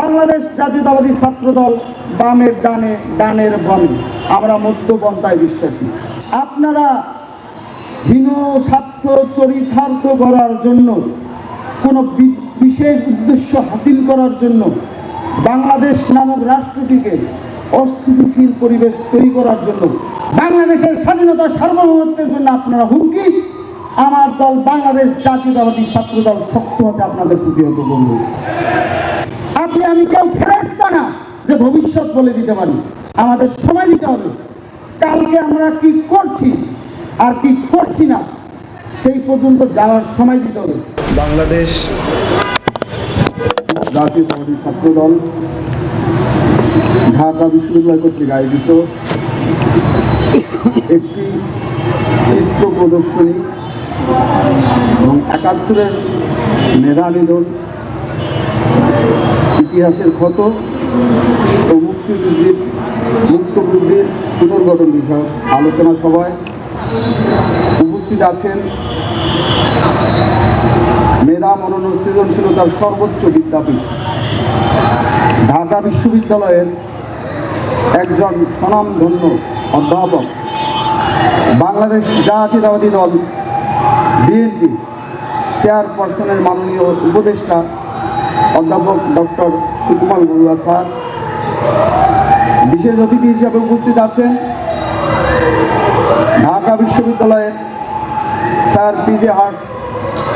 বাংলাদেশ জাতীয়তাবাদী ছাত্রদল বামের ডানে, ডানের বামে আমরা মধ্যপন্থায় বিশ্বাসী। আপনারা হীন, স্বার্থ, চরিতার্থ করার জন্য, কোনো বিশেষ উদ্দেশ্য হাসিল করার জন্য বাংলাদেশ নামক রাষ্ট্রটিকে অস্থিতিশীল পরিবেশ তৈরি করার জন্য, বাংলাদেশের স্বাধীনতা সার্বভৌমত্বের জন্য আপনারা হুমকি, আমার দল বাংলাদেশ জাতীয়তাবাদী ছাত্রদল শক্ত হতে আপনাদের প্রতিহত করব। আপনি, আমি কেউ ফেরস্তা না যে ভবিষ্যৎ বলে দিতে পারি। আমাদের সময় দিতে হবে। কালকে আমরা কি করছি আর কি করছি না, সেই পর্যন্ত যাওয়ার সময় দিতে হবে। বাংলাদেশ জাতীয়তাবাদী ছাত্রদল ঢাকা বিশ্ববিদ্যালয় কর্তৃক আয়োজিত একটি চিত্র প্রদর্শনী এবং একাত্তরের মেধা নিধন ইতিহাসের ক্ষত ও মুক্তিযুদ্ধের মুক্তবুদ্ধির পুনর্গঠন বিষয়ক আলোচনা সভায় উপস্থিত আছেন মেধা মনন সৃজনশীলতার সর্বোচ্চ বিদ্যাপীঠ, ঢাকা বিশ্ববিদ্যালয়ের একজন স্বনামধন্য অধ্যাপক, বাংলাদেশ জাতীয়তাবাদী দল, বিএনপি, চেয়ারপারসনের মাননীয় উপদেষ্টা অধ্যাপক ডক্টর সুকুমার বড়ুয়া স্যার। বিশেষ অতিথি হিসাবে উপস্থিত আছেন ঢাকা বিশ্ববিদ্যালয়ের স্যার পিজে আর্টস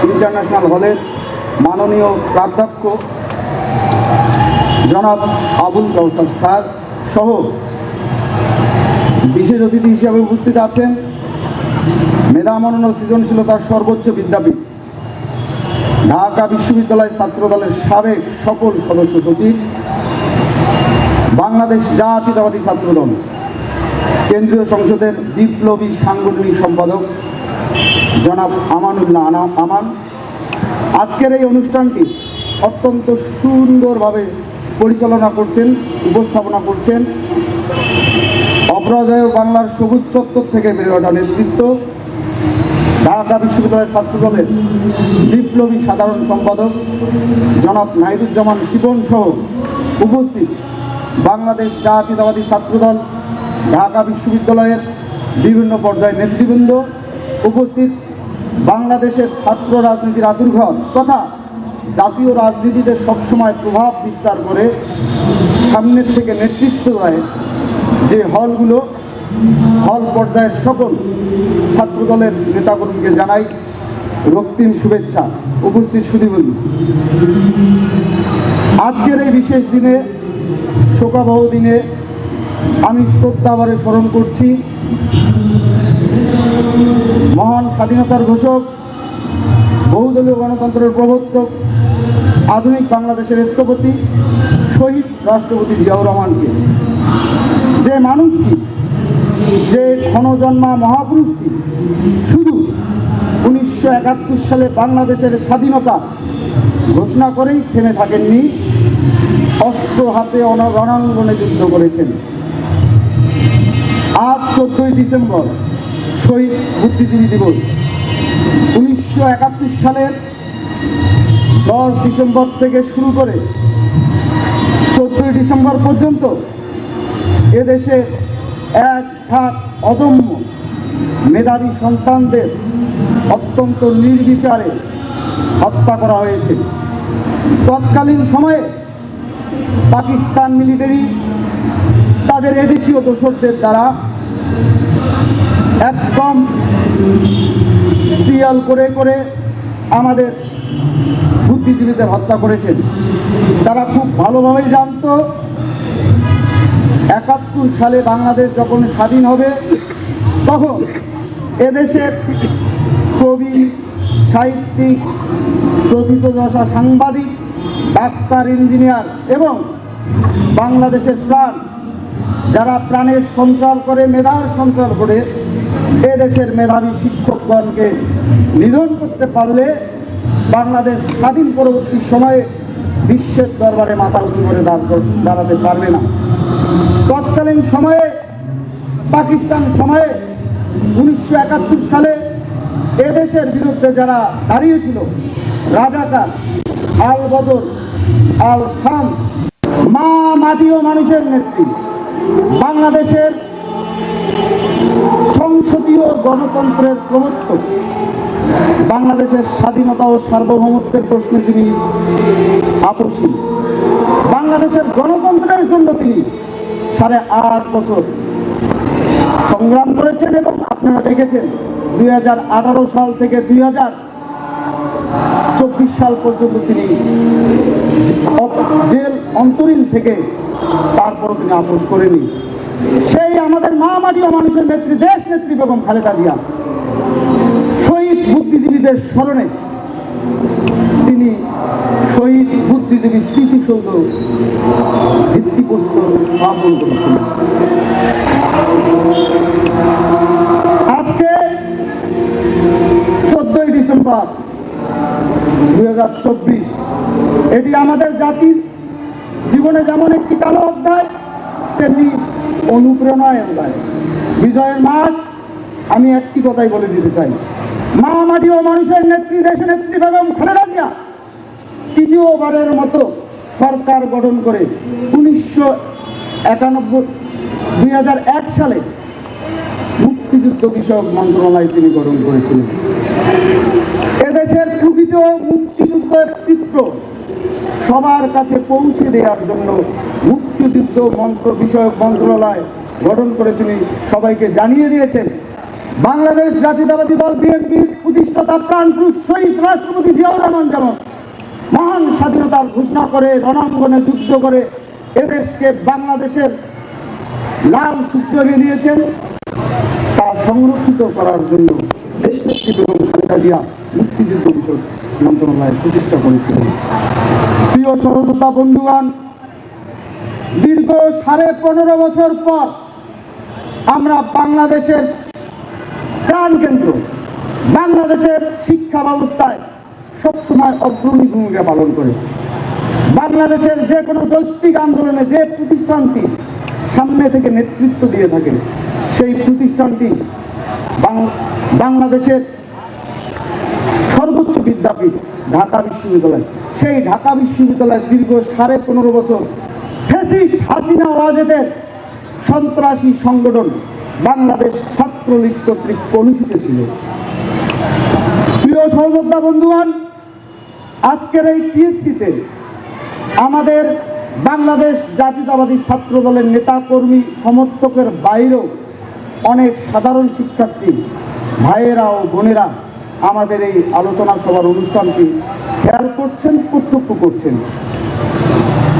ইন্টারন্যাশনাল হলের মাননীয় প্রাধ্যক্ষ জনাব আবুল কাউসার স্যার সহ বিশেষ অতিথি হিসাবে উপস্থিত আছেন মেধা মনন সৃজনশীলতার সর্বোচ্চ বিদ্যাপীঠ। ঢাকা বিশ্ববিদ্যালয় ছাত্রদলের সাবেক সকল সদস্য সচিব, বাংলাদেশ জাতীয়তাবাদী ছাত্রদল, কেন্দ্রীয় সংসদের বিপ্লবী সাংগঠনিক সম্পাদক জনাব আমানুল্লাহ আমান। আজকের এই অনুষ্ঠানটি অত্যন্ত সুন্দরভাবে পরিচালনা করছেন, উপস্থাপনা করছেন অপরাজয় বাংলার সবুজ চত্বর থেকে বেড়ে ওঠা নেতৃত্ব ঢাকা বিশ্ববিদ্যালয়ের ছাত্রদলের বিপ্লবী সাধারণ সম্পাদক জনাব নাহিদুজ্জামান শিবন সহ উপস্থিত বাংলাদেশ জাতীয়তাবাদী ছাত্রদল, ঢাকা বিশ্ববিদ্যালয়ের বিভিন্ন পর্যায়ের নেতৃবৃন্দ উপস্থিত বাংলাদেশের ছাত্র রাজনীতির আতুরঘর তথা জাতীয় রাজনীতিতে সবসময় প্রভাব বিস্তার করে সামনের থেকে নেতৃত্ব দেয় যে হলগুলো হল পর্যায়ের সকল ছাত্রদলের নেতাকর্মীকে জানাই রক্তিম শুভেচ্ছা। উপস্থিত সুদীবন্ধু আজকের এই বিশেষ দিনে, শোকাবহ দিনে আমি শ্রদ্ধাভরে স্মরণ করছি মহান স্বাধীনতার ঘোষক, বহুদলীয় গণতন্ত্রের প্রবর্তক, আধুনিক বাংলাদেশের স্থপতি, শহীদ রাষ্ট্রপতি জিয়াউর রহমানকে। যে মানুষটি যে ক্ষণজন্মা মহাপুরুষটি শুধু উনিশশো একাত্তর সালে বাংলাদেশের স্বাধীনতা ঘোষণা করেই থেমে থাকেননি, অস্ত্র হাতে অন- রণাঙ্গনে যুদ্ধ করেছেন। আজ চোদ্দই ডিসেম্বর, শহীদ বুদ্ধিজীবী দিবস। উনিশশো একাত্তর সালের দশ ডিসেম্বর থেকে শুরু করে চোদ্দই ডিসেম্বর পর্যন্ত এদেশে এক ঝাঁক অদম্য মেধাবী সন্তানদের অত্যন্ত নির্বিচারে হত্যা করা হয়েছে। তৎকালীন সময়ে পাকিস্তান মিলিটারি তাদের এদেশীয় দোসরদের দ্বারা একদম সিরিয়াল করে করে আমাদের বুদ্ধিজীবীদের হত্যা করেছেন। তারা খুব ভালোভাবেই জানতো, একাত্তর সালে বাংলাদেশ যখন স্বাধীন হবে, তখন এদেশের কবি, সাহিত্যিক প্রথিতযশা সাংবাদিক, ডাক্তার, ইঞ্জিনিয়ার এবং বাংলাদেশের প্রাণ, যারা প্রাণের সঞ্চার করে, মেধার সঞ্চার করে, এদেশের মেধাবী শিক্ষকগণকে নিধন করতে পারলে বাংলাদেশ স্বাধীন পরবর্তী সময়ে বিশ্বের দরবারে মাথা উঁচু করে দাঁড় কর- দাঁড়াতে পারবে না। তৎকালীন সময়ে, পাকিস্তান সময়ে, উনিশশো একাত্তর সালে এদেশের বিরুদ্ধে যারা দাঁড়িয়েছিল, রাজাকার আল বদর আল সামস মা মাটি ও মানুষের নেত্রী, বাংলাদেশের সংসদীয় গণতন্ত্রের প্রবর্তক বাংলাদেশের স্বাধীনতা ও সার্বভৌমত্বের প্রশ্নে যিনি আপসী বাংলাদেশের গণতন্ত্রের জন্য তিনি সাড়ে আট বছর সংগ্রাম করেছেন এবং আপনারা দেখেছেন দুই হাজার আঠারো সাল থেকে দুই চব্বিশ সাল পর্যন্ত তিনি জেল অন্তরীণ থেকে তারপরও তিনি আপোষ করেনি সেই আমাদের মা মাটি মানুষের নেত্রী, দেশ নেত্রী বেগম খালেদা জিয়া। বুদ্ধিজীবীদের স্মরণে তিনি শহীদ বুদ্ধিজীবী স্মৃতিসৌধ ভিত্তিপ্রস্তর স্থাপন করেছিলেন। আজকে চোদ্দই ডিসেম্বর দু হাজার চব্বিশ, এটি আমাদের জাতির জীবনে যেমন একটি কালো অধ্যায়, তেমনি অনুপ্রেরণায় অধ্যায়। বিজয়ের মাস আমি একটি কথাই বলে দিতে চাই। মা মাটি ও মানুষের নেত্রী, দেশ নেত্রী বেগম খালেদা জিয়া। তৃতীয়বারের মতো সরকার গঠন করে উনিশশো একানব্বই, দুই সালে মুক্তিযুদ্ধ বিষয়ক মন্ত্রণালয় তিনি গঠন করেছিলেন। এদেশের প্রকৃত মুক্তিযুদ্ধের চিত্র সবার কাছে পৌঁছে দেওয়ার জন্য মুক্তিযুদ্ধ মন্ত্র বিষয়ক মন্ত্রণালয় গঠন করে তিনি সবাইকে জানিয়ে দিয়েছেন। বাংলাদেশ জাতীয়তাবাদী দল বিএনপির প্রতিষ্ঠাতা প্রাণপুরুষ শহীদ রাষ্ট্রপতি জিয়াউর রহমান যেমন মহান স্বাধীনতার ঘোষণা করে রণাঙ্গনে যুদ্ধ করে এদেশকে বাংলাদেশের লাল সূত্র এনে দিয়েছেন, তা সংরক্ষিত করার জন্য দেশনেত্রী বেগম খালেদা জিয়া মুক্তিযুদ্ধ বিষয়ক মন্ত্রণালয় প্রতিষ্ঠা করেছিলেন। প্রিয় সহযোদ্ধা বন্ধুগণ, দীর্ঘ সাড়ে পনেরো বছর পর আমরা বাংলাদেশের প্রাণকেন্দ্র বাংলাদেশের শিক্ষা ব্যবস্থায় সবসময় অগ্রণী ভূমিকা পালন করে। বাংলাদেশের যে কোনো যৌক্তিক আন্দোলনে যে প্রতিষ্ঠানটি সামনে থেকে নেতৃত্ব দিয়ে থাকে, সেই প্রতিষ্ঠানটি বাংলাদেশের সর্বোচ্চ বিদ্যাপীঠ, ঢাকা বিশ্ববিদ্যালয়। সেই ঢাকা বিশ্ববিদ্যালয় দীর্ঘ সাড়ে পনেরো বছর ফেসিস্ট হাসিনা ওয়াজেদের সন্ত্রাসী সংগঠন বাংলাদেশ ছাত্রলীগ কর্তৃক অনুষ্ঠিত ছিল। প্রিয় সহযোদ্ধা বন্ধুগণ, আজকের এই টিএসসিতে আমাদের বাংলাদেশ জাতীয়তাবাদী ছাত্র দলের নেতাকর্মী সমর্থকের বাইরেও অনেক সাধারণ শিক্ষার্থী, ভাইয়েরা ও বোনেরা আমাদের এই আলোচনা সভার অনুষ্ঠানটি খেয়াল করছেন প্রত্যক্ষ করছেন।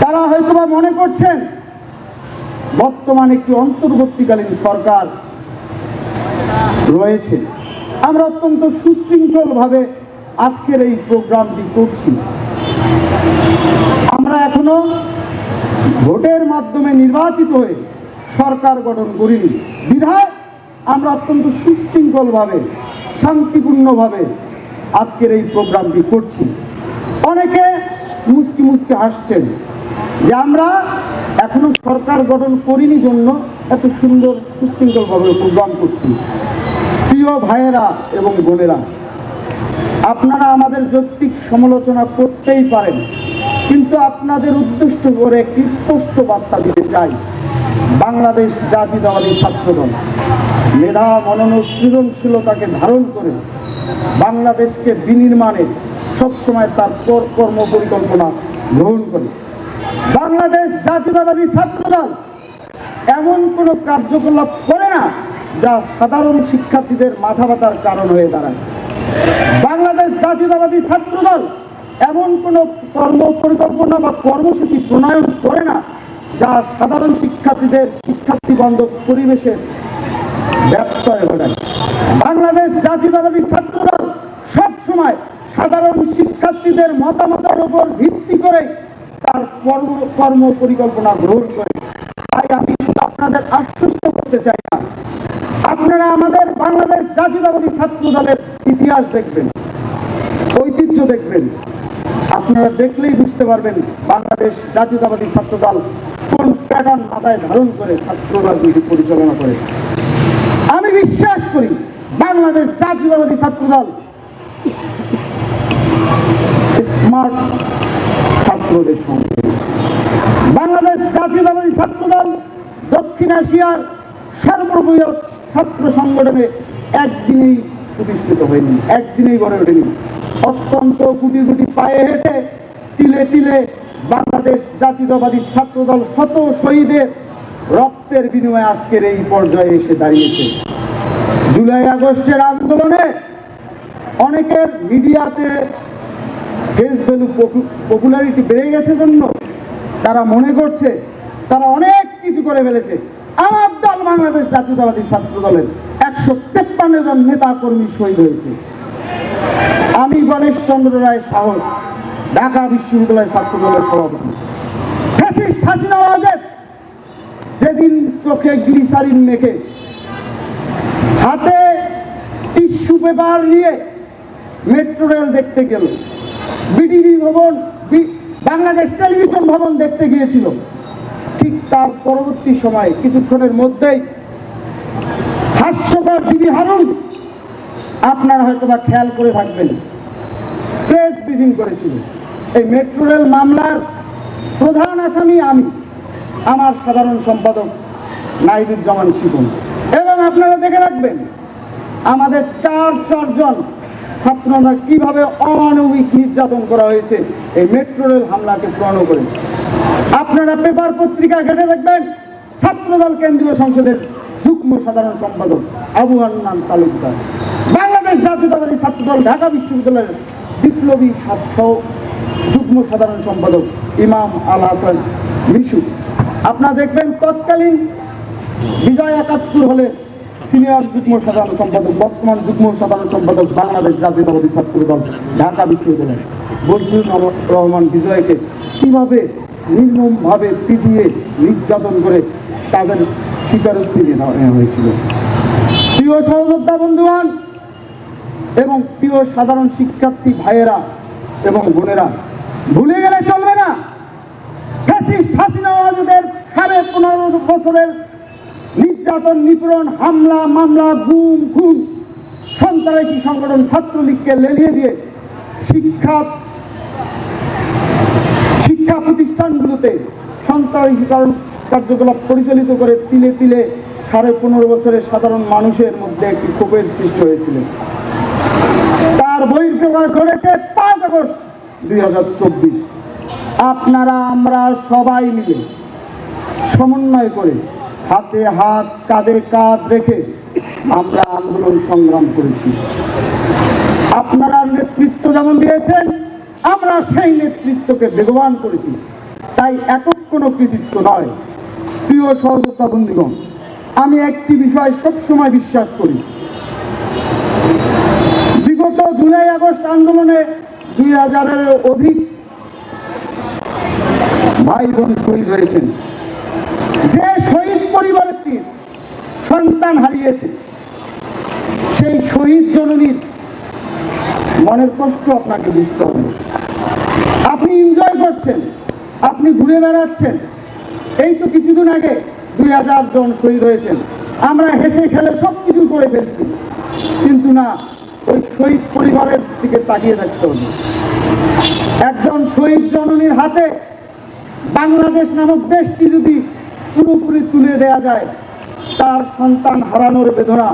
তারা হয়তোবা মনে করছেন বর্তমান একটি অন্তর্বর্তীকালীন সরকার রয়েছে। আমরা অত্যন্ত সুশৃঙ্খলভাবে আজকের এই প্রোগ্রামটি করছি। আমরা এখনও ভোটের মাধ্যমে নির্বাচিত হয়ে সরকার গঠন করিনি। বিধায় আমরা অত্যন্ত সুশৃঙ্খলভাবে, শান্তিপূর্ণভাবে আজকের এই প্রোগ্রামটি করছি। অনেকে মুসকি মুসকি হাসছেন যে আমরা এখনও সরকার গঠন করিনি জন্য এত সুন্দর সুশৃঙ্খলভাবে প্রোগ্রাম করছি। প্রিয় ভাইয়েরা এবং বোনেরা, আপনারা আমাদের যৌক্তিক সমালোচনা করতেই পারেন, কিন্তু আপনাদের উদ্দেশ্য করে একটি স্পষ্ট বার্তা দিতে চাই। বাংলাদেশ জাতীয়তাবাদী ছাত্রদল, মেধা, মনন সৃজনশীলতাকে ধারণ করে বাংলাদেশকে বিনির্মাণে সবসময় তার কর- কর্ম পরিকল্পনা গ্রহণ করে। বাংলাদেশ জাতীয়তাবাদী ছাত্রদল এমন কোনো কার্যকলাপ করে না যা সাধারণ শিক্ষার্থীদের মাথা ব্যথার কারণ হয়ে দাঁড়ায়। বাংলাদেশ জাতীয়তাবাদী ছাত্রদল এমন কোনো কর্ম পরিকল্পনা বা কর্মসূচি প্রণয়ন করে না যা সাধারণ শিক্ষার্থীদের শিক্ষার্থী বান্ধব পরিবেশে ব্যত্যয় ঘটায় বাংলাদেশ জাতীয়তাবাদী ছাত্রদল সবসময় সাধারণ শিক্ষার্থীদের মতামতের উপর ভিত্তি করে তার কর্ম কর্ম পরিকল্পনা গ্রহণ করে। তাই আমি আপনাদের আশ্বস্ত করতে চাই না। আপনারা আমাদের বাংলাদেশ জাতীয়তাবাদী ছাত্র দলের ইতিহাস দেখবেন, ঐতিহ্য দেখবেন। আপনারা দেখলেই বুঝতে পারবেন বাংলাদেশ জাতীয়তাবাদী ছাত্র দল কোন প্যাটার্ন মাথায় ধারণ করে ছাত্র রাজনীতি পরিচালনা করে। আমি বিশ্বাস করি বাংলাদেশ জাতীয়তাবাদী ছাত্র দল স্মার্ট ছাত্রদের সঙ্গে। বাংলাদেশ জাতীয়তাবাদী ছাত্রদল দক্ষিণ এশিয়ার সর্ববৃহৎ ছাত্র সংগঠনে একদিনেই প্রতিষ্ঠিত হয়নি, একদিনেই গড়ে ওঠেনি। অত্যন্ত গুটি গুটি পায়ে হেঁটে তিলে তিলে বাংলাদেশ জাতীয়তাবাদী ছাত্রদল শত শহীদের রক্তের বিনিময়ে আজকের এই পর্যায়ে এসে দাঁড়িয়েছে। জুলাই আগস্টের আন্দোলনে অনেকের মিডিয়াতে ফেস ভ্যালু পপুলারিটি বেড়ে গেছে জন্য তারা মনে করছে, তারা অনেক কিছু করে ফেলেছে। আমার দল বাংলাদেশ জাতীয়তাবাদী ছাত্র দলের একশো তেপ্পান্ন জন নেতা কর্মী শহীদ হয়েছে। আমি গণেশ চন্দ্র রায় সাহস ঢাকা বিশ্ববিদ্যালয় ছাত্র দলের সভাপতি। ফ্যাসিস্ট হাসিনা ওয়াজেদ যেদিন চোখে গ্লিসারিন মেখে হাতে টিস্যু পেপার নিয়ে মেট্রো রেল দেখতে গেল। বিডিবি ভবন বাংলাদেশ টেলিভিশন ভবন দেখতে গিয়েছিল। ঠিক তার পরবর্তী সময়ে, কিছুক্ষণের মধ্যেই হাস্যকর বিবি হারুন, আপনারা হয়তো বা খেয়াল করে থাকবেন, প্রেস ব্রিফিং করেছিল। এই মেট্রো রেল মামলার প্রধান আসামি আমি, আমার সাধারণ সম্পাদক নাইদুজ্জামান শিবন। এবং আপনারা দেখে রাখবেন, আমাদের চার চারজন ছাত্ররা কীভাবে অমানবিক নির্যাতন করা হয়েছে, এই মেট্রো রেল হামলাকে প্রণ করে। আপনারা পেপার পত্রিকা ঘেটে দেখবেন, ছাত্রদল কেন্দ্রীয় সংসদের যুগ্ম সাধারণ সম্পাদক আবু আন্নান তালুকদার। বাংলাদেশ জাতীয়তাবাদী ছাত্রদল ঢাকা বিশ্ববিদ্যালয়ের বিপ্লবী সাতশ যুগ্ম সাধারণ সম্পাদক ইমাম আল হাসান মিশু। আপনারা দেখবেন তৎকালীন বিজয় একাত্তর হলে সিনিয়র যুগ্ম সাধারণ সম্পাদক, বর্তমান যুগ্ম সাধারণ সম্পাদক বাংলাদেশ জাতীয়তাবাদী ছাত্র দল, ঢাকা বিশ্ববিদ্যালয় বজলুর রহমান- বিজয়কে কীভাবে নির্মমভাবে পিটিয়ে নির্যাতন করে তাদের স্বীকারোক্তি নেওয়া হয়েছিল। প্রিয় সহযোদ্ধা বন্ধুগণ এবং প্রিয় সাধারণ শিক্ষার্থী ভাইয়েরা এবং বোনেরা, ভুলে গেলে চলবে না। ফ্যাসিস্ট হাসিনা ওয়াজেদের সাড়ে পনেরো বছরের নির্যাতন, নিপীড়ন, হামলা, মামলা, গুম, খুন, সন্ত্রাসী সংগঠন ছাত্রলীগকে লেলিয়ে দিয়ে শিক্ষা শিক্ষা প্রতিষ্ঠানগুলোতে সন্ত্রাসী কারণ কার্যকলাপ পরিচালিত করে তিলে তিলে সাড়ে পনেরো বছরের সাধারণ মানুষের মধ্যে একটি ক্ষোভের সৃষ্টি হয়েছিল। তার বইয়ের প্রকাশ ঘটেছে পাঁচ আগস্ট দুই হাজার চব্বিশ। আপনারা, আমরা সবাই মিলে সমন্বয় করে হাতে হাত, কাঁধে কাঁধ রেখে আমরা আন্দোলন সংগ্রাম করেছি। আপনারা নেতৃত্ব যেমন দিয়েছেন, আমরা সেই নেতৃত্বকে বেগবান করেছি। তাই একক কোনো কৃতিত্ব নয়। প্রিয় সহযোদ্ধা বন্ধুগণ, আমি একটি বিষয় সবসময় বিশ্বাস করি। বিগত জুলাই আগস্ট আন্দোলনে দুই হাজারের অধিক ভাই বোন শহীদ হয়েছেন। যে শহীদ পরিবারটি সন্তান হারিয়েছে, সেই শহীদ জননীর মনের কষ্ট আপনাকে বুঝতে হবে। আপনি এনজয় করছেন, আপনি ঘুরে বেড়াচ্ছেন। এই তো কিছুদিন আগে দুই হাজার জন শহীদ হয়েছেন। আমরা হেসে খেলে সব কিছু করে ফেলছি। কিন্তু না, ওই শহীদ পরিবারের দিকে তাকিয়ে রাখতে হবে। একজন শহীদ জননীর হাতে বাংলাদেশ নামক দেশটি যদি পুরোপুরি তুলে দেয়া যায়, তার সন্তান হারানোর বেদনা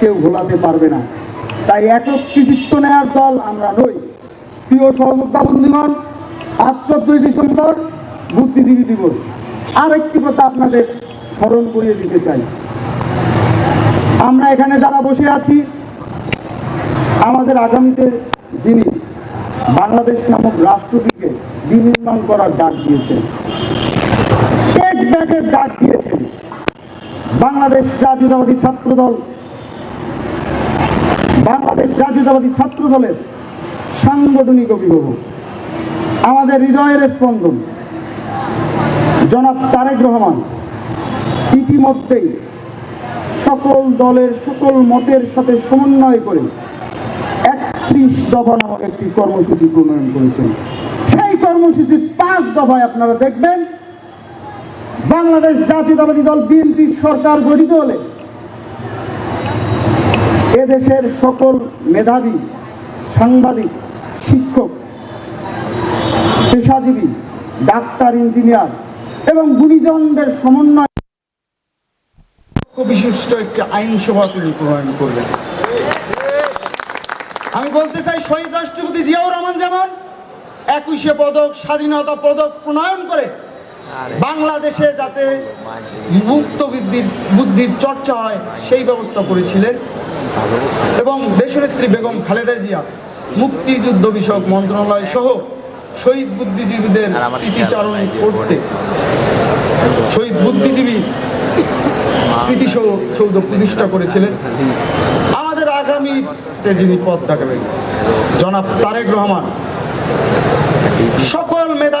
কেউ ভোলাতে পারবে না। তাই একক কৃতিত্ব নেয়ার দল আমরা নই। প্রিয় সহযোদ্ধা বন্ধুগণ, আজ চোদ্দই ডিসেম্বর বুদ্ধিজীবী দিবস। আর একটি কথা আপনাদের স্মরণ করিয়ে দিতে চাই। আমরা এখানে যারা বসে আছি, আমাদের আগামীতে যিনি বাংলাদেশ নামক রাষ্ট্রটিকে বিনির্মাণ করার ডাক দিয়েছেন টেক ডাক দিয়েছেন। বাংলাদেশ জাতীয়তাবাদী ছাত্র দল বাংলাদেশ জাতীয়তাবাদী ছাত্র দলের সাংগঠনিক অভিভাবক। আমাদের হৃদয়ের স্পন্দন। জনাব তারেক রহমান, ইতিমধ্যেই সকল দলের, সকল মতের সাথে সমন্বয় করে একত্রিশ দফা নামক একটি কর্মসূচি প্রণয়ন করেছেন। সেই কর্মসূচির পাঁচ দফায় আপনারা দেখবেন বাংলাদেশ জাতীয়তাবাদী দল বিএনপির সরকার গঠিত হলে এদেশের সকল মেধাবী, সাংবাদিক, শিক্ষক, পেশাজীবী, ডাক্তার, ইঞ্জিনিয়ার এবং গুণীজনদের সমন্বয় বিশিষ্ট একটি আইনসভা তিনি প্রণয়ন করবেন আমি বলতে চাই, শহীদ রাষ্ট্রপতি জিয়াউর রহমান যেমন একুশে পদক, স্বাধীনতা পদক প্রণয়ন করে বাংলাদেশে যাতে মুক্ত বুদ্ধির বুদ্ধির চর্চা হয় সেই ব্যবস্থা করেছিলেন। এবং দেশনেত্রী বেগম খালেদা জিয়া মুক্তিযুদ্ধ বিষয়ক মন্ত্রণালয় সহ শহীদ বুদ্ধিজীবীদের স্মৃতিচারণ করতে। শহীদ বুদ্ধিজীবী স্মৃতি সৌ- সৌধ প্রতিষ্ঠা করেছিলেন। আমাদের আগামীতে যিনি পথ দেখাবেন জনাব তারেক রহমান সকল মেধাবীদের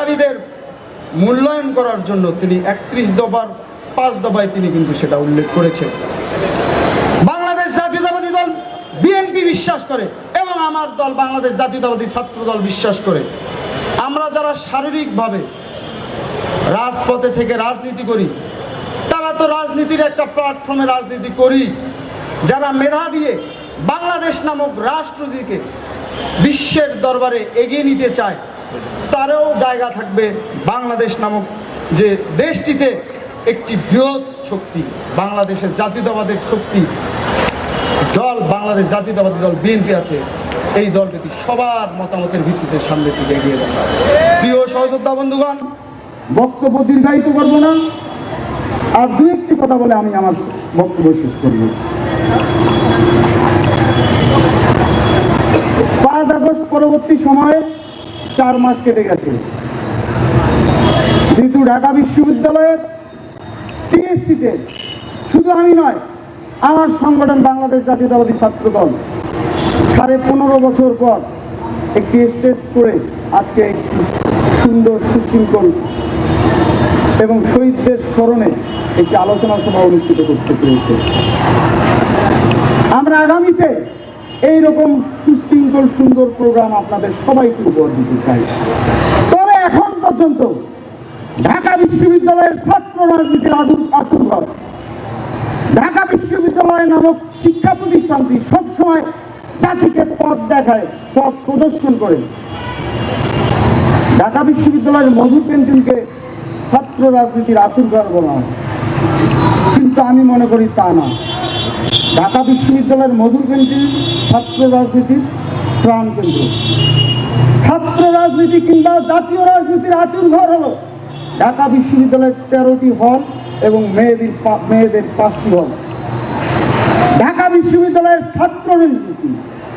মূল্যায়ন করার জন্য তিনি একত্রিশ দফার পাঁচ দফায় তিনি কিন্তু সেটা উল্লেখ করেছেন। বাংলাদেশ জাতীয়তাবাদী দল বিএনপি বিশ্বাস করে এবং আমার দল বাংলাদেশ জাতীয়তাবাদী ছাত্র দল বিশ্বাস করে। আমরা যারা শারীরিকভাবে রাজপথে থেকে রাজনীতি করি, তারা তো রাজনীতির একটা প্ল্যাটফর্মে রাজনীতি করি। যারা মেধা দিয়ে বাংলাদেশ নামক রাষ্ট্রটিকে বিশ্বের দরবারে এগিয়ে নিতে চায় তারও জায়গা থাকবে বাংলাদেশ নামক যে দেশটিতে একটি বৃহৎ শক্তি, বাংলাদেশের জাতীয়তাবাদের শক্তি, দল, বাংলাদেশ জাতীয়তাবাদী দল, বিএনপি আছে, এই দলটি সবার মতামতের ভিত্তিতে সামনের দিকে এগিয়ে যাবে। প্রিয় সহযোদ্ধা বন্ধুগণ, বক্তব্য দীর্ঘায়িত করব না। আর দু একটি কথা বলে আমি আমার বক্তব্য শেষ করব। পাঁচ আগস্ট পরবর্তী সময়ে চার মাস কেটে গেছে। যেহেতু ঢাকা বিশ্ববিদ্যালয়ের টিএসসিতে শুধু আমি নয়, আমার সংগঠন বাংলাদেশ জাতীয়তাবাদী ছাত্র দল সাড়ে পনেরো বছর পর একটি স্টেজ করে আজকে একটি সুন্দর সুশৃঙ্খল এবং শহীদদের স্মরণে একটি আলোচনা সভা অনুষ্ঠিত করতে পেরেছে। আমরা আগামীতে এই রকম সুশৃঙ্খল, সুন্দর প্রোগ্রাম আপনাদের সবাইকে উপহার দিতে চাই। তবে এখন পর্যন্ত ঢাকা বিশ্ববিদ্যালয়ের ছাত্র রাজনীতির আতুর্ভাব ঢাকা বিশ্ববিদ্যালয় নামক শিক্ষা প্রতিষ্ঠানটি সবসময় জাতিকে পথ দেখায়, পথ প্রদর্শন করে। ঢাকা বিশ্ববিদ্যালয়ের মধুর ক্যান্টিনকে ছাত্র রাজনীতির আতুর্ঘর বলা হয়। কিন্তু আমি মনে করি তা না। ঢাকা বিশ্ববিদ্যালয়ের মধুর ক্যান্টিন ছাত্র রাজনীতির প্রাণ কেন্দ্র। ছাত্র রাজনীতি কিংবা জাতীয় রাজনীতির আতুর ঘর হলো ঢাকা বিশ্ববিদ্যালয়ের তেরোটি হল এবং মেয়েদের মেয়েদের পাঁচটি হল। ঢাকা বিশ্ববিদ্যালয়ের ছাত্র রাজনীতি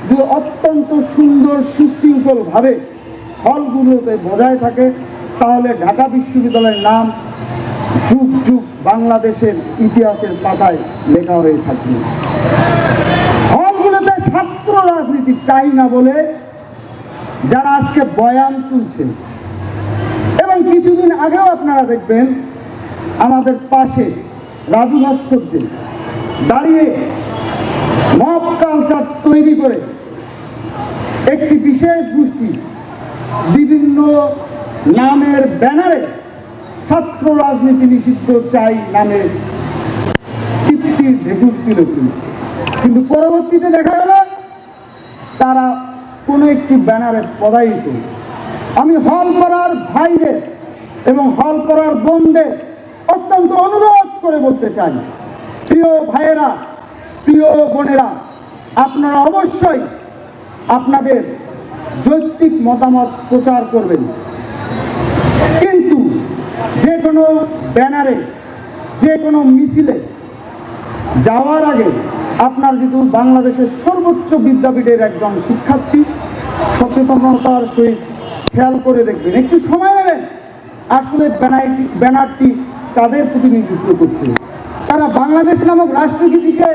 যে অত্যন্ত সুন্দর, সুশৃঙ্খলভাবে হলগুলোতে বজায় থাকে, তাহলে ঢাকা বিশ্ববিদ্যালয়ের নাম যুগ যুগ বাংলাদেশের ইতিহাসের পাতায় লেখা হয়ে থাকবে হলগুলোতে ছাত্র রাজনীতি চাই না বলে যারা আজকে বয়ান তুলছে। এবং কিছুদিন আগেও আপনারা দেখবেন আমাদের পাশে রাজু ভাস্কর্যে দাঁড়িয়ে মব কালচার তৈরি করে একটি বিশেষ গোষ্ঠী বিভিন্ন নামের ব্যানারে ছাত্র রাজনীতি নিষিদ্ধ চাই নামে তৃপ্তির ঢেকুর তুলে তুলছে। কিন্তু পরবর্তীতে দেখা গেল, তারা কোনো একটি ব্যানারে পদায়িত। আমি হল করার ভাইদের এবং হল করার বোনদের অত্যন্ত অনুরোধ করে বলতে চাই। প্রিয় ভাইয়েরা, প্রিয় বোনেরা, আপনারা অবশ্যই আপনাদের যৌক্তিক মতামত প্রচার করবেন। যে কোনো ব্যানারে যে কোনো মিছিলে যাওয়ার আগে আপনার যেহেতু বাংলাদেশের সর্বোচ্চ বিদ্যাপীঠের একজন শিক্ষার্থী সচেতনতার সহিত খেয়াল করে দেখবেন, একটু সময় নেবেন। আসলে ব্যানারটি ব্যানারটি কাদের প্রতিনিধিত্ব করছে? তারা বাংলাদেশ নামক রাষ্ট্রগীতিকে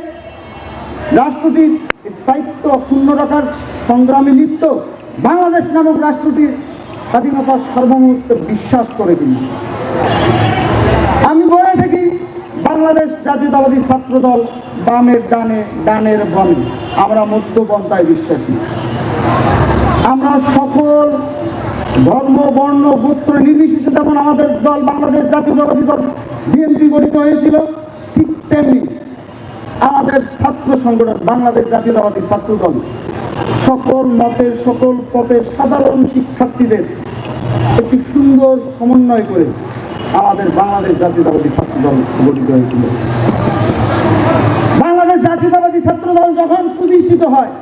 রাষ্ট্রটির স্থায়িত্ব অক্ষুণ্ণ রাখার সংগ্রামে লিপ্ত। বাংলাদেশ নামক রাষ্ট্রটির স্বাধীনতার সার্বভৌমত্বে বিশ্বাস করে কিনা আমি বলে থাকি, বাংলাদেশ জাতীয়তাবাদী ছাত্র দল বামের ডানে, ডানের বামে। আমরা মধ্যপন্থায় বিশ্বাসী। আমরা সকল ধর্ম, বর্ণ, গোত্র নির্বিশেষে যেমন আমাদের দল বাংলাদেশ জাতীয়তাবাদী দল বিএনপি গঠিত হয়েছিল, ঠিক তেমনি আমাদের ছাত্র সংগঠন বাংলাদেশ জাতীয়তাবাদী ছাত্র দল সকল মতের, সকল পথের সাধারণ শিক্ষার্থীদের একটি সুন্দর সমন্বয় করে আমাদের বাংলাদেশ জাতীয়তাবাদী ছাত্র দল গঠিত হয়েছিল। বাংলাদেশ জাতীয়তাবাদী ছাত্র দল যখন প্রতিষ্ঠিত হয়,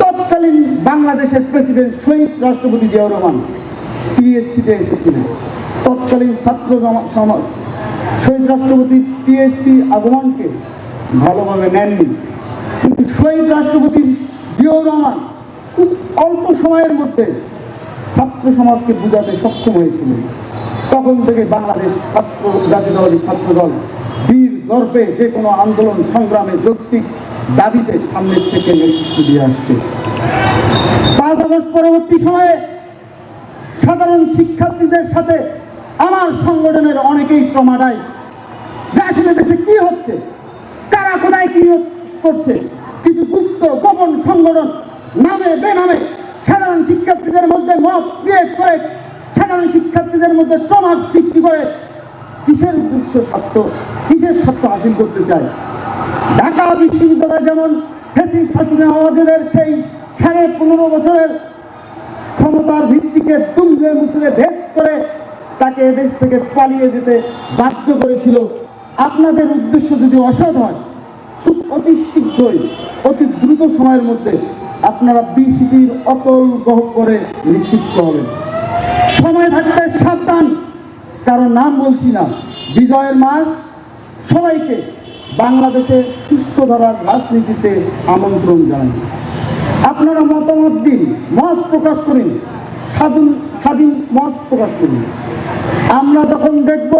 তৎকালীন বাংলাদেশের প্রেসিডেন্ট শহীদ রাষ্ট্রপতি জিয়াউর রহমান টিএসসিতে এসেছিলেন। তৎকালীন ছাত্র সমাজ শহীদ রাষ্ট্রপতি টিএসসি আগমনকে ভালোভাবে নেননি। কিন্তু শহীদ রাষ্ট্রপতি জিয়াউর রহমান খুব অল্প সময়ের মধ্যে ছাত্র সমাজকে বোঝাতে সক্ষম হয়েছিলেন। তখন থেকে বাংলাদেশ ছাত্র, জাতীয়তাবাদী ছাত্র দল বীর গর্বে যে কোনো আন্দোলন সংগ্রামে যৌক্তিক দাবিতে সামনের থেকে নেতৃত্ব দিয়ে আসছে। পাঁচ আগস্ট পরবর্তী সময়ে সাধারণ শিক্ষার্থীদের সাথে আমার সংগঠনের অনেকেই ট্রমাটাইজ যে আসলে দেশে কি হচ্ছে? কারা কোথায় কি করছে কিছু গুপ্ত গোপন সংগঠন নামে বেনামে সাধারণ শিক্ষার্থীদের মধ্যে মত ক্রিয়েট করে, সাধারণ শিক্ষার্থীদের মধ্যে ট্রমার সৃষ্টি করে। কিসের উদ্দেশ্য স্বার্থ কিসের স্বার্থ হাসিল করতে চায়? ঢাকা বিশ্ববিদ্যালয় যেমন ফেসিস্ট হাসিনা আওয়াজের সেই সাড়ে পনেরো বছরের ক্ষমতার ভিত্তিকে দুমড়ে মুসলে ভেদ করে তাকে এদেশ থেকে পালিয়ে যেতে বাধ্য করেছিল। আপনাদের উদ্দেশ্য যদি অসৎ হয় খুব অতি শীঘ্রই, অতি দ্রুত সময়ের মধ্যে আপনারা বিসিবির অতল করে নিক্ষিপ্ত হবেন। সময় থাকতে সাবধান, কারণ নাম বলছি না। বিজয়ের মাস, সবাইকে বাংলাদেশে সুস্থ ধরার রাজনীতিতে আমন্ত্রণ জানাই। আপনারা মতামত দিন, মত প্রকাশ করুন, স্বাধীন স্বাধীন মত প্রকাশ করুন। আমরা যখন দেখব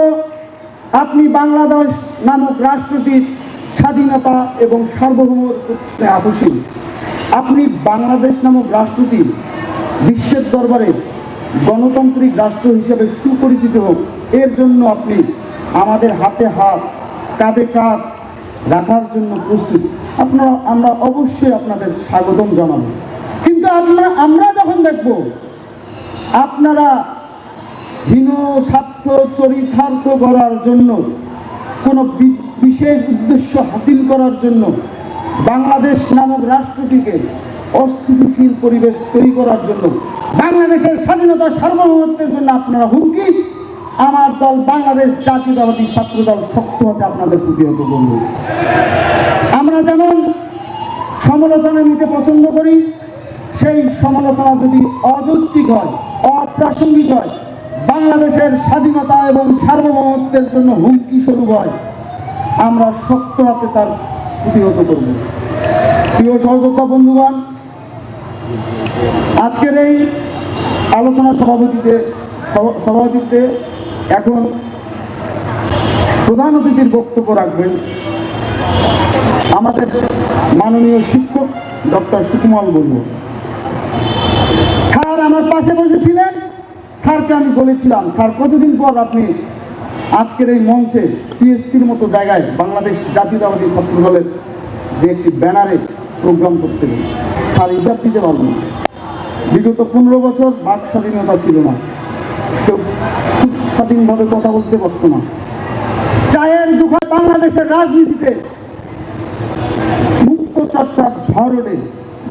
আপনি বাংলাদেশ নামক রাষ্ট্রটির স্বাধীনতা এবং সার্বভৌমর প্রশ্নে আপোষী। আপনি বাংলাদেশ নামক রাষ্ট্রটি বিশ্বের দরবারে গণতান্ত্রিক রাষ্ট্র হিসেবে সুপরিচিত হোক, এর জন্য আপনি আমাদের হাতে হাত, কাঁধে কাঁধ রাখার জন্য প্রস্তুত। আপনারা, আমরা অবশ্যই আপনাদের স্বাগতম জানাব। কিন্তু আমরা আমরা যখন দেখব, আপনারা হীন স্বার্থ চরিতার্থ করার জন্য কোনো বিশেষ উদ্দেশ্য হাসিল করার জন্য বাংলাদেশ নামক রাষ্ট্রটিকে অস্থিতিশীল পরিবেশ তৈরি করার জন্য বাংলাদেশের স্বাধীনতা সার্বভৌমত্বের জন্য আপনারা হুমকি, আমার দল বাংলাদেশ জাতীয়তাবাদী ছাত্র দল শক্ত হতে আপনাদের প্রতিহত করব। আমরা যেমন সমালোচনা নিতে পছন্দ করি, সেই সমালোচনা যদি অযৌক্তিক হয়, অপ্রাসঙ্গিক হয়, বাংলাদেশের স্বাধীনতা এবং সার্বভৌমত্বের জন্য হুমকি স্বরূপ হয়। আমরা শক্ত হাতে তার প্রতিহত করব। প্রিয় সহযোদ্ধা বন্ধুগণ, আজকের এই আলোচনা সভাপতিতে সভা- সভাপতিত্বে এখন প্রধান অতিথির বক্তব্য রাখবেন আমাদের মাননীয় শিক্ষক ডক্টর সুকুমাল বলব। স্যার, আমার পাশে বসেছিলেন। স্যারকে আমি বলেছিলাম, স্যার, কতদিন পর আপনি আজকের এই মঞ্চে পিএসসির মতো জায়গায় বাংলাদেশ জাতীয়তাবাদী ছাত্র দলের যে একটি ব্যানারে প্রোগ্রাম করতে গেলেন স্যার হিসাব দিতে পারবেন না। বিগত পনেরো বছর বাক স্বাধীনতা ছিল না। কেউ স্বাধীনভাবে কথা বলতে পারতো না। চায়ের দোকান বাংলাদেশের রাজনীতিতে মুক্ত চর্চার ঝড়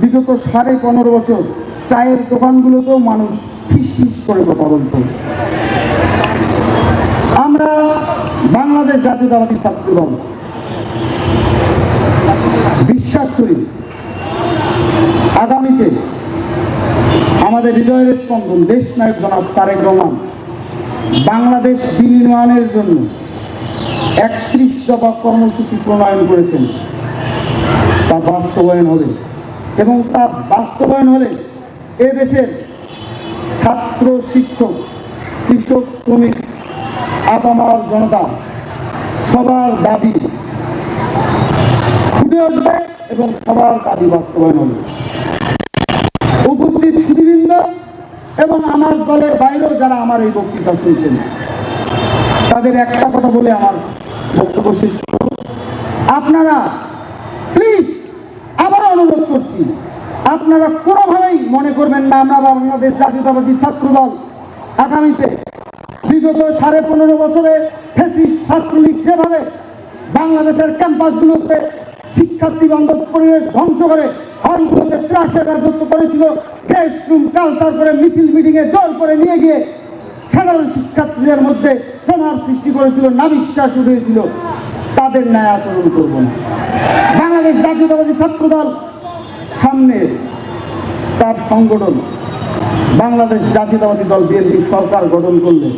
বিগত সাড়ে পনেরো বছর চায়ের দোকানগুলোতেও মানুষ ফিস ফিস করে কথা বলতো। বাংলাদেশ জাতীয়তাবাদী ছাত্র দল বিশ্বাস করি, আগামীতে আমাদের হৃদয়ের স্পন্দন, দেশ নায়ক জনাব তারেক রহমান, বাংলাদেশ বিনির্মাণের জন্য একত্রিশ দফা কর্মসূচি প্রণয়ন করেছেন। তা বাস্তবায়ন হবে এবং তা বাস্তবায়ন হলে এ দেশের ছাত্র, শিক্ষক, কৃষক, শ্রমিক আপামার জনতা, সবার দাবি ফুটে উঠবে এবং সবার দাবি বাস্তবায়ন হবে। উপস্থিত সুদীবৃন্দ এবং আমার দলের বাইরেও যারা আমার এই বক্তৃতা শুনছেন, তাদের একটা কথা বলে আমার বক্তব্য শেষ আপনারা প্লিজ আবার অনুরোধ করছি, আপনারা কোনোভাবেই মনে করবেন না, আমরা বাংলাদেশ জাতীয়তাবাদী ছাত্র দল আগামীতে বিগত সাড়ে পনেরো বছরে ফেসিস্ট ছাত্রলীগ যেভাবে বাংলাদেশের ক্যাম্পাসগুলোতে শিক্ষার্থী বান্ধব পরিবেশ ধ্বংস করে হলগুলোতে ত্রাসের রাজত্ব করেছিল ক্লাসরুম কালচার করে, মিছিল মিটিংয়ে জোর করে নিয়ে গিয়ে সাধারণ শিক্ষার্থীদের মধ্যে ট্রমার সৃষ্টি করেছিল না বিশ্বাস উঠেছিল। তাদের ন্যায় আচরণ করব না। বাংলাদেশ জাতীয়তাবাদী ছাত্রদল সামনে, তার সংগঠন বাংলাদেশ জাতীয়তাবাদী দল বিএনপি সরকার গঠন করলে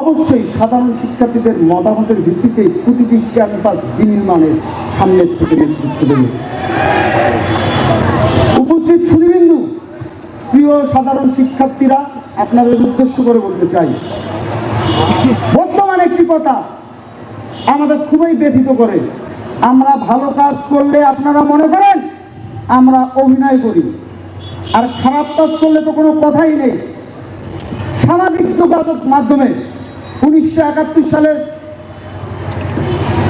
অবশ্যই সাধারণ শিক্ষার্থীদের মতামতের ভিত্তিতে প্রতিটি ক্যাম্পাস বিনির্মাণের সামনের থেকে নেতৃত্ব দেবে। উপস্থিত সুদীবিন্দু প্রিয় সাধারণ শিক্ষার্থীরা, আপনাদের উদ্দেশ্য করে বলতে চাই, বর্তমান একটি কথা আমাদের খুবই ব্যথিত করে। আমরা ভালো কাজ করলে আপনারা মনে করেন আমরা অভিনয় করি। আর খারাপ কাজ করলে তো কোনো কথাই নেই। সামাজিক যোগাযোগ মাধ্যমে উনিশশো একাত্তর সালের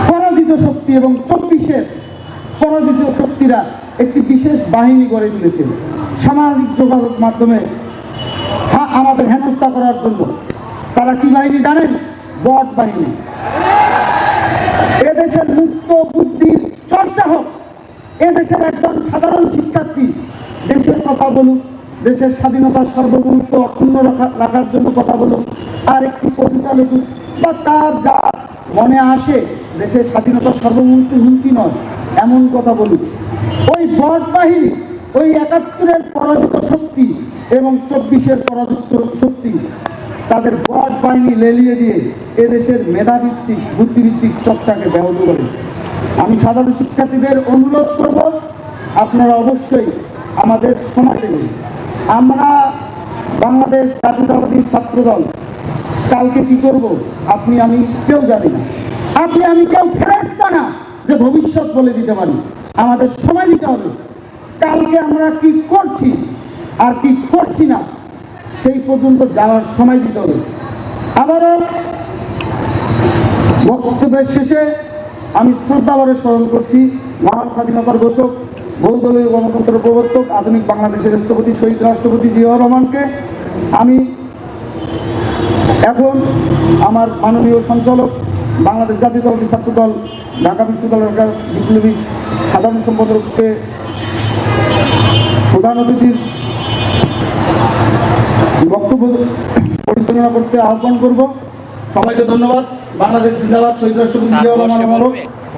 পরাজিত শক্তি এবং চব্বিশের পরাজিত শক্তিরা একটি বিশেষ বাহিনী গড়ে তুলেছে। সামাজিক যোগাযোগ মাধ্যমে হা- আমাদের হেনস্থা করার জন্য। তারা কি বাহিনী জানেন? বট বাহিনী। এদেশের মুক্ত বুদ্ধির চর্চা হোক। এদেশের একজন সাধারণ শিক্ষার্থী দেশের কথা বলুক, দেশের স্বাধীনতা সার্বভৌমত্ব অক্ষুণ্ণ রাখা- রাখার জন্য কথা বলুক আর একটি কবিতা লিখুক, বা তার যা মনে আসে, দেশের স্বাধীনতা সার্বভৌমত্ব হুমকি নয়, এমন কথা বলুক। ওই বট বাহিনী, ওই একাত্তরের পরাজিত শক্তি এবং চব্বিশের পরাজিত শক্তি, তাদের বট বাহিনী লেলিয়ে দিয়ে এদেশের মেধাভিত্তিক, বুদ্ধিভিত্তিক চর্চাকে ব্যাহত করে। আমি সাধারণ শিক্ষার্থীদের অনুরোধ করব, আপনারা অবশ্যই আমাদের সময় দেবেন আমরা বাংলাদেশ জাতীয়তাবাদী ছাত্রদল, কালকে কি করব আপনি আমি কেউ জানি না। আপনি আমি কেউ ফেরস্তা না যে ভবিষ্যৎ বলে দিতে পারি। আমাদের সময় দিতে হবে। কালকে আমরা কি করছি আর কি করছি না, সেই পর্যন্ত যাওয়ার সময় দিতে হবে। আবারও বক্তব্যের শেষে আমি শ্রদ্ধাভরে স্মরণ করছি, মহান স্বাধীনতার ঘোষক বহুদলীয় গণতন্ত্রের প্রবর্তক, আধুনিক বাংলাদেশের রাষ্ট্রপতি, শহীদ রাষ্ট্রপতি জিয়াউর রহমানকে আমি এখন আমার মাননীয় সঞ্চালক বাংলাদেশ জাতীয়তাবাদী ছাত্রদল, ঢাকা বিশ্ববিদ্যালয়ের বিপ্লবী সাধারণ সম্পাদককে প্রধান অতিথির বক্তব্য পরিচালনা করতে আহ্বান করব। সবাইকে ধন্যবাদ। বাংলাদেশ জিন্দাবাদ। শহীদ রাষ্ট্রপতি জিয়াউর রহমান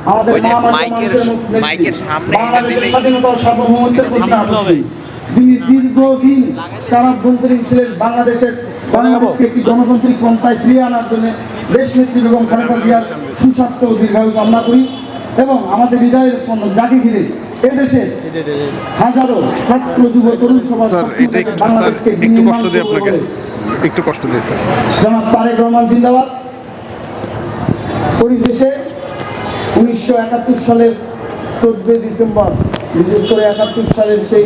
ওই যে মাইকের-। মাইকের সামনে এটা সার্বভৌমত্বের যিনি দীর্ঘদিন কারাবন্দি ছিলেন বাংলাদেশের বাংলাদেশকে একটি গণতান্ত্রিক পন্থায় ফিরিয়ে আনার জন্য দেশ নেত্রী এবং খালেদা জিয়ার সুস্বাস্থ্য ও দীর্ঘায়ু কামনা করি এবং আমাদের হৃদয়ের স্পন্দন যাকে ঘিরে এদেশে হাজারো ছাত্র যুব তরুণ সমাজ স্যার শক্তি এটা থেকে একটু স্যার বাংলাদেশকে একটু কষ্ট দিই আপনাকে। একটু কষ্ট দিই জনাব তারেক রহমান জিন্দাবাদ। পরিশেষে উনিশশো একাত্তর সালের চোদ্দই ডিসেম্বর, বিশেষ করে একাত্তর সালের সেই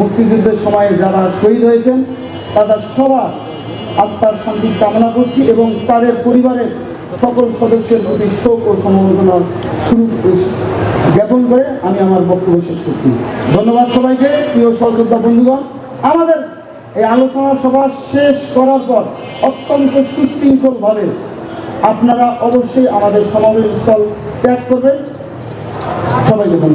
মুক্তিযুদ্ধের সময়ে যারা শহীদ হয়েছেন, তাদের সবার আত্মার শান্তি কামনা করছি এবং তাদের পরিবারের সকল সদস্যের প্রতি শোক ও সমবেদনা শুরু জ্ঞাপন করে আমি আমার বক্তব্য শেষ করছি। ধন্যবাদ সবাইকে, প্রিয় সহযোদ্ধা বন্ধুগণ। আমাদের এই আলোচনা সভা শেষ করার পর অত্যন্ত সুশৃঙ্খলভাবে আপনারা অবশ্যই আমাদের সমাবেশ স্থল ত্যাগ করবেন। সবাই ধন্যবাদ